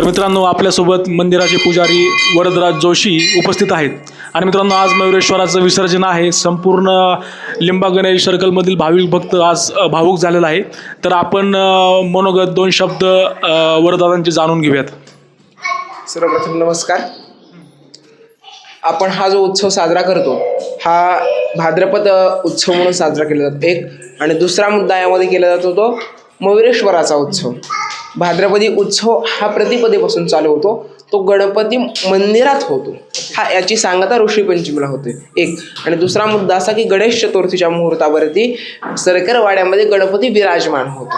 तर मित्रांनो आपल्यासोबत मंदिराचे पुजारी वरदराज जोशी उपस्थित आहेत. आणि मित्रांनो आज मयुरेश्वराचं विसर्जन आहे. संपूर्ण लिंबा गणेश सर्कलमधील भाविक भक्त आज भावूक झालेला आहे तर आपण मनोगत दोन शब्द वरदादांचे जाणून घेऊयात. सर्वप्रथम नमस्कार. आपण हा जो उत्सव साजरा करतो हा भाद्रपद उत्सव म्हणून साजरा केला जातो. एक आणि दुसरा मुद्दा यामध्ये केला जातो तो मयुरेश्वराचा उत्सव. भाद्रपदी उत्सव हा प्रतिपदेपासून चालू होतो. तो गणपती मंदिरात होतो. हा याची सांगता ऋषीपंचमीला होते एक. आणि दुसरा मुद्दा असा की गणेश चतुर्थीच्या मुहूर्तावरती सरकरवाड्यामध्ये गणपती विराजमान होतो.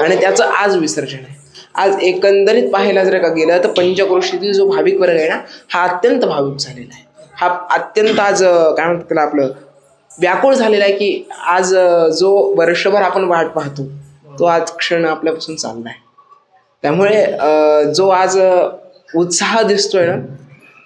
आणि त्याचं आज विसर्जन आहे. आज एकंदरीत पाहायला जर का गेलं तर पंचक्रोशीतील जो भाविक वर्ग आहे ना हा अत्यंत भाविक झालेला आहे. हा अत्यंत आज काय म्हणतात त्याला आपलं व्याकुळ झालेला आहे की आज जो वर्षभर आपण वाट पाहतो तो आज क्षण आपल्यापासून चालला आहे. त्यामुळे जो आज उत्साह दिसतोय ना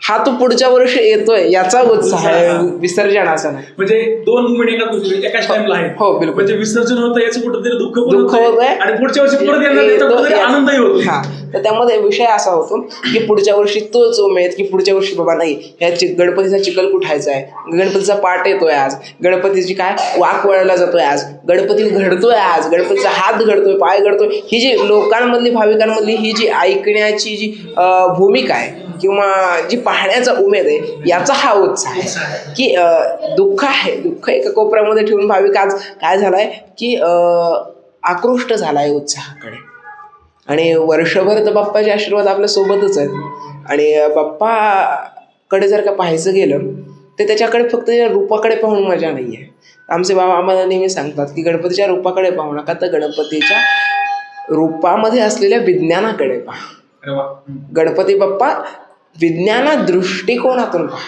हा तो पुढच्या वर्षी येतोय याचा उत्साह आहे विसर्जनाचा. नाही म्हणजे दोन मुवमेंट एका एकाच टाइमला आहे. हो, बिलकुल. म्हणजे विसर्जन होतं याचं कुठेतरी दुःख दुःख होतंय. होतंय. आणि पुढच्या वर्षी परत आनंदही होतो हा. तर त्यामध्ये विषय असा होतो की पुढच्या वर्षी तोच उमेद की पुढच्या वर्षी बाबा नाही ह्या गणपतीचा चिखल कुठायचा आहे? गणपतीचा पाठ येतोय आज. गणपतीची काय? वाक वळला जातोय आज. गणपती घडतोय आज. गणपतीचा हात घडतोय पाय घडतोय. ही जी लोकांमधली भाविकांमधली ही जी ऐकण्याची जी भूमिका आहे किंवा जी पाहण्याचा उमेद आहे याचा हा उत्साह आहे. की दुःख आहे. दुःख एका कोपऱ्यामध्ये ठेवून भाविक आज काय झालाय? की आकृष्ट झालाय उत्साहाकडे. आणि वर्षभर तर बाप्पाचे आशीर्वाद आपल्या सोबतच आहेत. आणि बाप्पाकडे जर का पाहायचं गेलं तर त्याच्याकडे फक्त रूपाकडे पाहून मजा नाही आहे. आमचे बाबा आम्हाला नेहमी सांगतात की गणपतीच्या रूपाकडे पाहू नका तर गणपतीच्या रूपामध्ये असलेल्या विज्ञानाकडे पहा. गणपती बाप्पा विज्ञाना दृष्टिकोनातून पहा.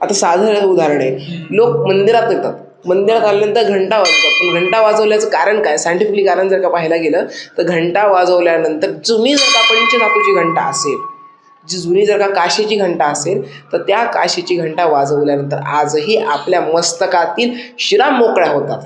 आता साधं उदाहरण आहे. लोक मंदिरात येतात. मंदिरात आल्यानंतर घंटा वाजवतात पण घंटा वाजवल्याचं कारण काय? सायंटिफिकली कारण जर का पाहायला गेलं तर घंटा वाजवल्यानंतर जुनी जर का पंचधातूची घंटा असेल जी जुनी जर का काशीची घंटा असेल तर त्या काशीची घंटा वाजवल्यानंतर आजही आपल्या मस्तकातील शिरा मोकळ्या होतात.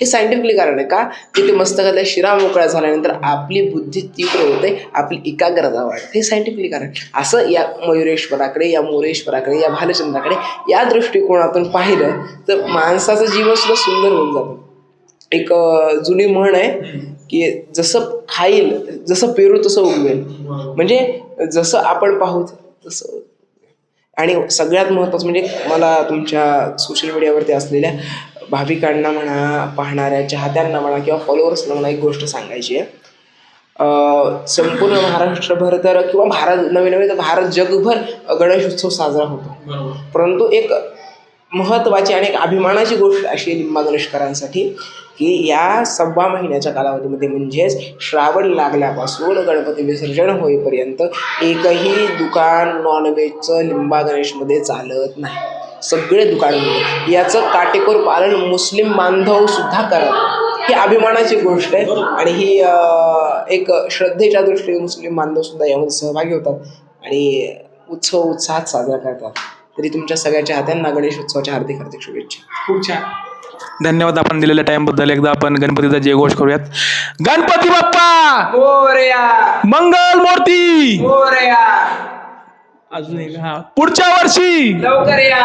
हे सायंटिफिकली कारण आहे का? तिथे ते मस्तकातल्या शिरा मोकळा झाल्यानंतर आपली बुद्धी तीव्र होते आपली एकाग्रता वाढते. हे सायंटिफिकली कारण असं या मयुरेश्वराकडे या मोरेश्वराकडे या भालचंद्राकडे या दृष्टिकोनातून पाहिलं तर माणसाचं जीवन सुद्धा सुंदर होऊन जातं. एक जुनी म्हण आहे की जसं खाईल जसं पेरू तसं उगवेल. म्हणजे जसं आपण पाहू तसं आणि सगळ्यात महत्त्वाचं म्हणजे मला तुमच्या सोशल मीडियावरती असलेल्या भाविकांना म्हणा पाहणाऱ्या चाहत्यांना म्हणा किंवा फॉलोअर्सना म्हणा एक गोष्ट सांगायची आहे. संपूर्ण महाराष्ट्रभर तर किंवा भारत नवे नवे तर भारत जगभर गणेश उत्सव साजरा होतो. परंतु एक महत्त्वाची आणि एक अभिमानाची गोष्ट अशी आहे लिंबा गणेशकरांसाठी की या सव्वा महिन्याच्या कालावधीमध्ये म्हणजेच श्रावण लागल्यापासून गणपती विसर्जन होईपर्यंत एकही दुकान नॉनव्हेजचं लिंबा गणेशमध्ये चालत नाही. सगळे दुकान. याचं काटेकोर पालन मुस्लिम बांधव सुद्धा करत. ही अभिमानाची गोष्ट आहे. आणि ही एक श्रद्धेच्या दृष्टीने मुस्लिम बांधव सुद्धा यामध्ये सहभागी होतात. आणि उत्सव उत्साहात साजरा करतात. तरी तुमच्या सगळ्याच्या हात्यांना गणेश उत्सवाच्या हार्दिक हार्दिक शुभेच्छा. खूप छान. धन्यवाद आपण दिलेल्या टाइमबद्दल. एकदा आपण गणपतीचा जयघोष करूयात. गणपती बाप्पा! मोरया मंगल मूर्ती! अजून एक हा पुढच्या वर्षी! लवकर या!